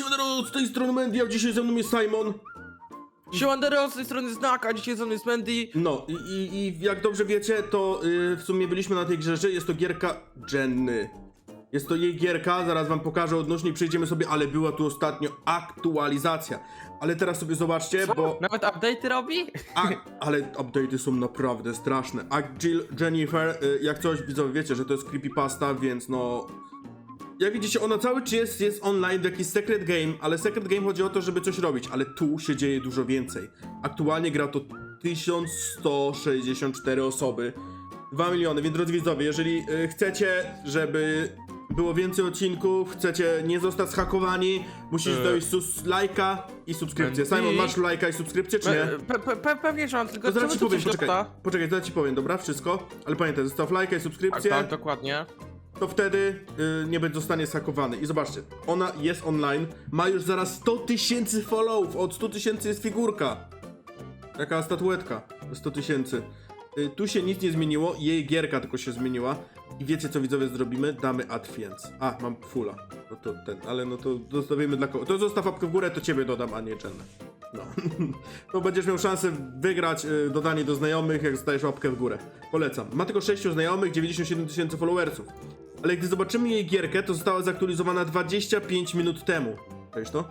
Siemano, z tej strony Mandy, a dzisiaj ze mną jest Simon. Siemandero, z tej strony Znak, a dzisiaj ze mną jest Mandy. No i, i, i jak dobrze wiecie, to y, w sumie byliśmy na tej grze, jest to gierka Jenny. Jest to jej gierka, zaraz wam pokażę odnośnie, przejdziemy sobie, ale była tu ostatnio aktualizacja. Ale teraz sobie zobaczcie, bo... Nawet update'y robi? A, ale update'y są naprawdę straszne. A Jill Jennifer, y, jak coś widzowie wiecie, że to jest creepypasta, więc no... Jak widzicie, ona cały czas jest, jest online w jakiś secret game, ale secret game chodzi o to, żeby coś robić, ale tu się dzieje dużo więcej. Aktualnie gra to 1164 osoby, 2 miliony, więc drodzy widzowie, jeżeli y, chcecie, żeby było więcej odcinków, chcecie nie zostać zhakowani, musisz E. dojść sus lajka i subskrypcję. Simon, masz lajka i subskrypcję, czy nie? Pe, pe, pe, pewnie, że mam, tylko To zaraz ci powiem, poczekaj, poczekaj, zaraz ci powiem, dobra, wszystko, ale pamiętaj, zostaw lajka i Tak, subskrypcję, tak, dokładnie. To wtedy y, nie będzie zostanie skakowany. I zobaczcie, ona jest online, ma już zaraz 100 tysięcy followów, od 100 tysięcy jest figurka. Taka statuetka, 100 tysięcy. Y, tu się nic nie zmieniło, jej gierka tylko się zmieniła. I wiecie co widzowie zrobimy? Damy adfiance. A, mam fulla. No to ten, ale no to zostawimy dla kogo. To zostaw łapkę w górę, to ciebie dodam, a nie Jennę. No. to będziesz miał szansę wygrać y, dodanie do znajomych, jak zostajesz łapkę w górę. Polecam. Ma tylko 6 znajomych, 97 tysięcy followersów. Ale gdy zobaczymy jej gierkę, to została zaktualizowana 25 minut temu. Cześć to?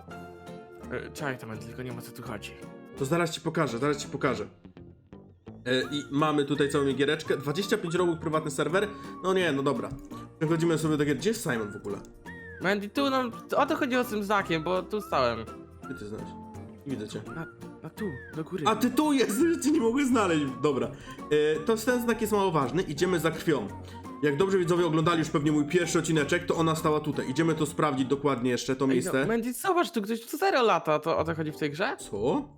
E, to Mandy, tylko nie ma co tu chodzi. To zaraz ci pokażę, zaraz ci pokażę. E, I mamy tutaj całą jej giereczkę. 25 robów prywatny serwer. No nie, no dobra. Przechodzimy sobie do gier. Gdzie jest Simon w ogóle? Mandy, tu nam, o to chodziło z tym znakiem, bo tu stałem. Gdzie ty znasz? Nie widzę cię. Na, na tu, do góry. A ty tu jest, że cię nie mogę znaleźć. Dobra. E, to ten znak jest mało ważny. Idziemy za krwią. Jak dobrze widzowie oglądali już pewnie mój pierwszy odcineczek, to ona stała tutaj. Idziemy to sprawdzić dokładnie jeszcze, to Ej, miejsce. no, Mandy, zobacz, tu ktoś tu zero lata, to o to chodzi w tej grze? Co?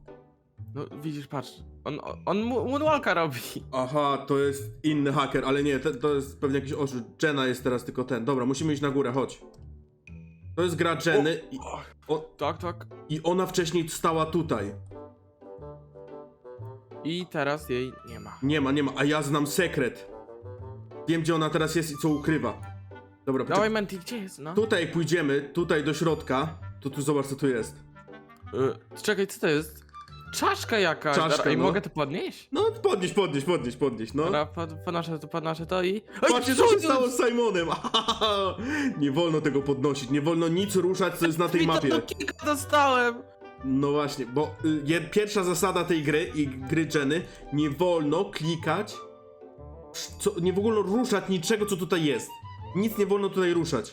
No widzisz, patrz, on, on mu- moonwalka robi. Aha, to jest inny haker, ale nie, to, to jest pewnie jakiś oszust. Jenna jest teraz tylko ten. Dobra, musimy iść na górę, chodź. To jest gra Jenny i, Tak, tak. i ona wcześniej stała tutaj. I teraz jej nie ma. Nie ma, nie ma, a ja znam sekret. Wiem, gdzie ona teraz jest i co ukrywa. Dobra, Dawaj, poczekaj. Gdzie jest, no? Tutaj pójdziemy, tutaj do środka. To tu zobacz, co tu jest. Y, czekaj, co to jest? Czaszka jakaś. Czaszka, Ej, no. mogę to podnieść? No, podnieś, podnieś, podnieś, podnieś, no. Dobra, pod, podnoszę to, podnoszę to i... Ej, Patrzcie, co się stało z Simonem. nie wolno tego podnosić, nie wolno nic ruszać, co jest na tej Mi to mapie. do kika dostałem! No właśnie, bo y, je, pierwsza zasada tej gry i gry Jenny, nie wolno klikać, co, nie wolno ruszać niczego, co tutaj jest. Nic nie wolno tutaj ruszać.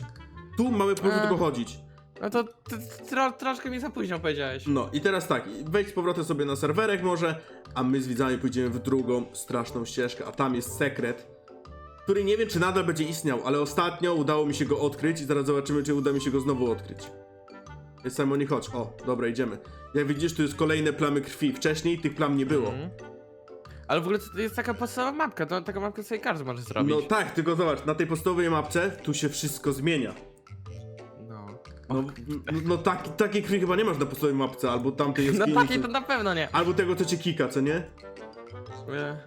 Tu mamy po prostu tylko chodzić. No to ty, tro, troszkę mi za późno powiedziałeś. No i teraz tak, wejdź z powrotem sobie na serwerek może, a my z widzami pójdziemy w drugą straszną ścieżkę, a tam jest sekret, który nie wiem, czy nadal będzie istniał, ale ostatnio udało mi się go odkryć i zaraz zobaczymy, czy uda mi się go znowu odkryć. Jest Simon, chodź. O, dobra, idziemy. Jak widzisz, tu jest kolejne plamy krwi. Wcześniej tych plam nie było. Mhm. Ale w ogóle to jest taka podstawowa mapka, to taką mapkę sobie każdy może zrobić. No tak, tylko zobacz, na tej podstawowej mapce tu się wszystko zmienia. No, No, n- no taki, takiej krwi chyba nie masz na podstawowej mapce, albo tamtej no jaskini. takiej to na pewno nie. Albo tego, co cię kika, co nie? Y,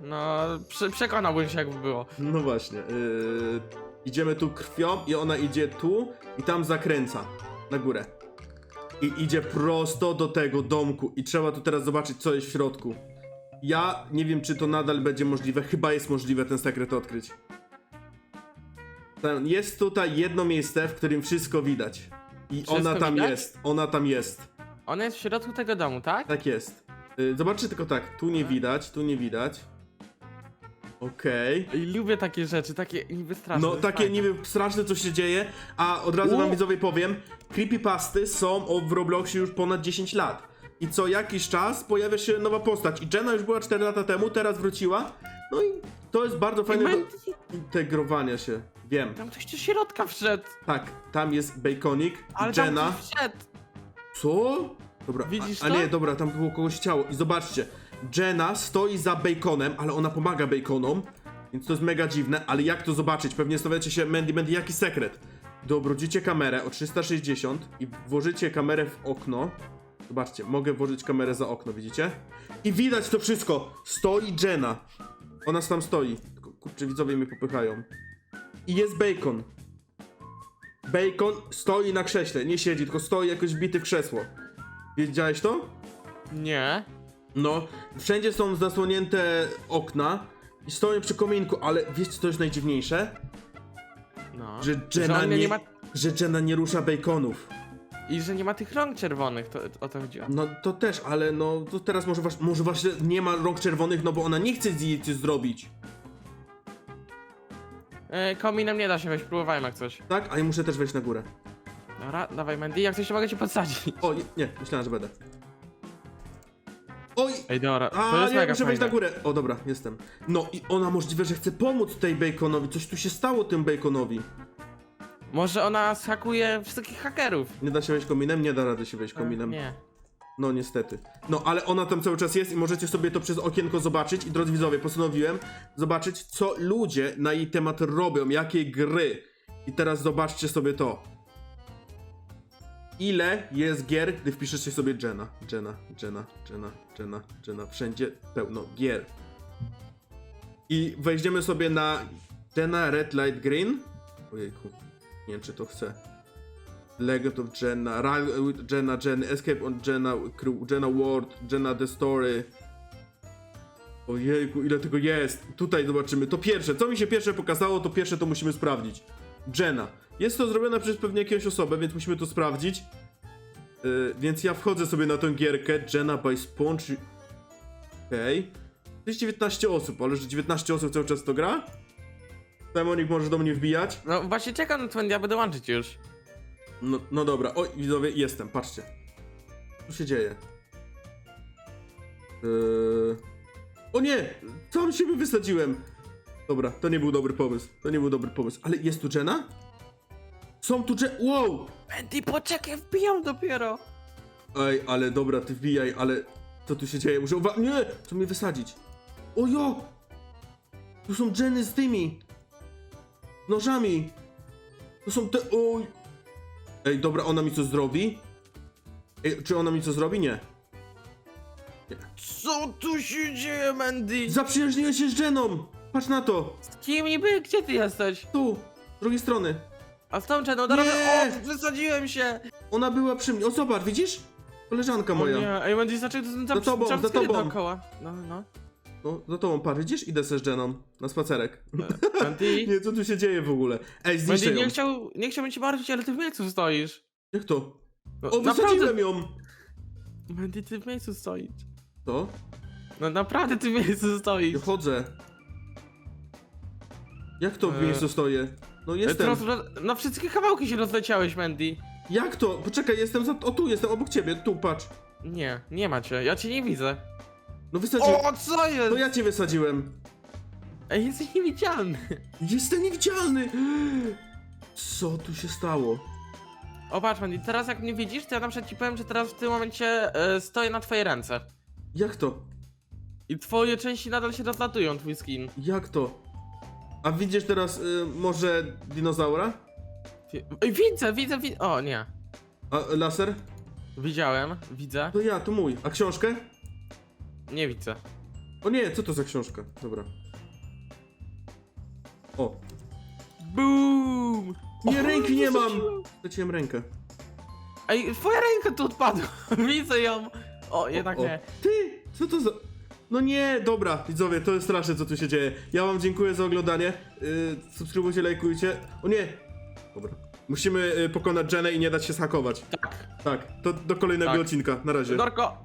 No, prze, przekonałbym się jakby było. No właśnie. Yy, idziemy tu krwią i ona idzie tu i tam zakręca na górę. I idzie prosto do tego domku i trzeba tu teraz zobaczyć, co jest w środku. Ja nie wiem, czy to nadal będzie możliwe. Chyba jest możliwe ten sekret odkryć. Jest tutaj jedno miejsce, w którym wszystko widać. I Wszystko ona tam widać? jest. Ona tam jest. Ona jest w środku tego domu, tak? Tak jest. Yy, zobaczcie tylko tak. Tu nie widać, tu nie widać. Okej. I lubię takie rzeczy, takie niby straszne. No takie fajne. niby straszne co się dzieje, a od razu wam U. widzowie powiem, creepypasty są o- w Robloxie już ponad 10 lat. I co jakiś czas pojawia się nowa postać. I Jenna już była 4 lata temu, teraz wróciła. No i to jest bardzo fajne do integrowania się. Wiem. Tam ktoś do środka wszedł, Tak, tam jest Baconik, ale tam Jenna. ktoś wszedł. Co? Dobra, Widzisz a, a to? nie, dobra, tam było kogoś ciało. I zobaczcie, Jenna stoi za Baconem, ale ona pomaga Baconom, więc to jest mega dziwne, ale jak to zobaczyć? Pewnie stawiacie się, Mandy, Mandy, jaki sekret? Dobrodzicie kamerę o 360 i włożycie kamerę w okno. Zobaczcie, mogę włożyć kamerę za okno, widzicie? I widać to wszystko! Stoi Jenna. Ona tam stoi. Tylko, kurczę, widzowie mnie popychają. I jest Bacon. Bacon stoi na krześle, nie siedzi, tylko stoi jakoś wbity w krzesło. Wiedziałeś to? Nie. No, wszędzie są zasłonięte okna i stoją przy kominku, ale wiesz co to jest najdziwniejsze? No. Że Jenna nie, nie ma... że Jenna nie rusza baconów. I że nie ma tych rąk czerwonych, to o to chodziło. No to też, ale no to teraz może, może właśnie nie ma rąk czerwonych, no bo ona nie chce z jej coś zrobić. E, kominem nie da się wejść, próbowałem jak coś. Tak? A ja muszę też wejść na górę. Dobra, dawaj Mandy, jak coś to mogę cię podsadzić. O, nie, nie myślałem, że będę. Oj! Ej, dobra, to A, jest nie, mega muszę wejść na fajne. górę. O, dobra, jestem. No i ona możliwe, że chce pomóc tej baconowi. Coś tu się stało tym baconowi. Może ona zhakuje wszystkich hakerów. Nie da się wejść kominem? Nie da rady się wejść kominem. Nie. No niestety. No ale ona tam cały czas jest i możecie sobie to przez okienko zobaczyć. I drodzy widzowie, postanowiłem zobaczyć, co ludzie na jej temat robią, jakie gry. I teraz zobaczcie sobie to. Ile jest gier, gdy wpiszecie sobie Jenna, Jenna, Jenna, Jenna, Jenna, Jenna. Wszędzie pełno gier. I wejdziemy sobie na Jenna Red Light Green. Ojejku, nie wiem czy to chcę. Legend of Jenna, Run with Jenna, Jenna, Escape on Jenna, Jenna World, Jenna The Story. Ojejku, ile tego jest. Tutaj zobaczymy. To pierwsze, co mi się pierwsze pokazało, to pierwsze to musimy sprawdzić. Jenna. Jest to zrobione przez pewnie jakąś osobę, więc musimy to sprawdzić. Yy, więc ja wchodzę sobie na tę gierkę. Jenna by Sponge. Okej. Jest 19 osób, ale że 19 osób cały czas to gra? Demonik może do mnie wbijać. No właśnie czekam na Twenty, aby dołączyć już. No, no dobra, oj widzowie, jestem, patrzcie. Co się dzieje? Yy... O nie! Sam siebie wysadziłem! Dobra, to nie był dobry pomysł. To nie był dobry pomysł. Ale jest tu Jenna? Są tu Jenna. Wow! Mandy, poczekaj, wbijam dopiero. Ej, ale dobra, ty wbijaj, ale co tu się dzieje? Muszę uwa... Nie! Co mnie wysadzić? Ojo! Tu są Jenny z tymi! Nożami! To są te... Oj! Ej, dobra, ona mi co zrobi? Ej, czy ona mi co zrobi? Nie. Co tu się dzieje, Mandy? Zaprzyjaźniłem się z Jenną! Patrz na to! Z kim niby? Gdzie ty jesteś? Tu! Z drugiej strony. A z tą dobra, Nie! o, wysadziłem się! Ona była przy mnie. O, zobacz, widzisz? Koleżanka O moja. nie, ej Mandy, zaczął to Za tobą, za tobą. dookoła. No, no. No, za tobą, patrz, widzisz? Idę se z Jenną na spacerek. Mandy, nie, co tu się dzieje w ogóle? Ej, zniszczę Mandy, ją. nie, chciał, nie chciałbym cię martwić, ale ty w miejscu stoisz. Jak to? No, O, wysadziłem ją! Mandy, ty w miejscu stoisz. To? No naprawdę ty w miejscu stoisz. Ja chodzę. Jak to w E, miejscu stoję? No jestem. Roz, roz, na wszystkie kawałki się rozleciałeś, Mandy. Jak to? Poczekaj, jestem za... O, tu jestem, obok ciebie. Tu, patrz. Nie, nie macie, ja cię nie widzę. No wysadziłem. O, co jest? To ja cię wysadziłem. Ej, jesteś niewidzialny. Jestem niewidzialny! Co tu się stało? O, patrz, Mandy, teraz jak mnie widzisz, to ja na przykład ci powiem, że teraz w tym momencie e, stoję na twojej ręce. Jak to? I twoje części nadal się rozlatują, twój skin. Jak to? A widzisz teraz y, może dinozaura? Ej, widzę, widzę, widzę. O, nie. A laser? Widziałem, widzę. To ja, to mój. A książkę? Nie widzę. O nie, co to za książka? Dobra. O, Boom! nie, O, ręki nie mam! Straciłem rękę. Ej, twoja ręka tu odpadła. widzę ją. O, jednak o. nie. Ty, co to za... No nie, dobra, widzowie, to jest straszne, co tu się dzieje. Ja wam dziękuję za oglądanie. Yy, subskrybujcie, lajkujcie. O nie! Dobra. Musimy y, pokonać Jenę i nie dać się zhakować. Tak. Tak, to do kolejnego Tak. odcinka. Na razie. Dorko,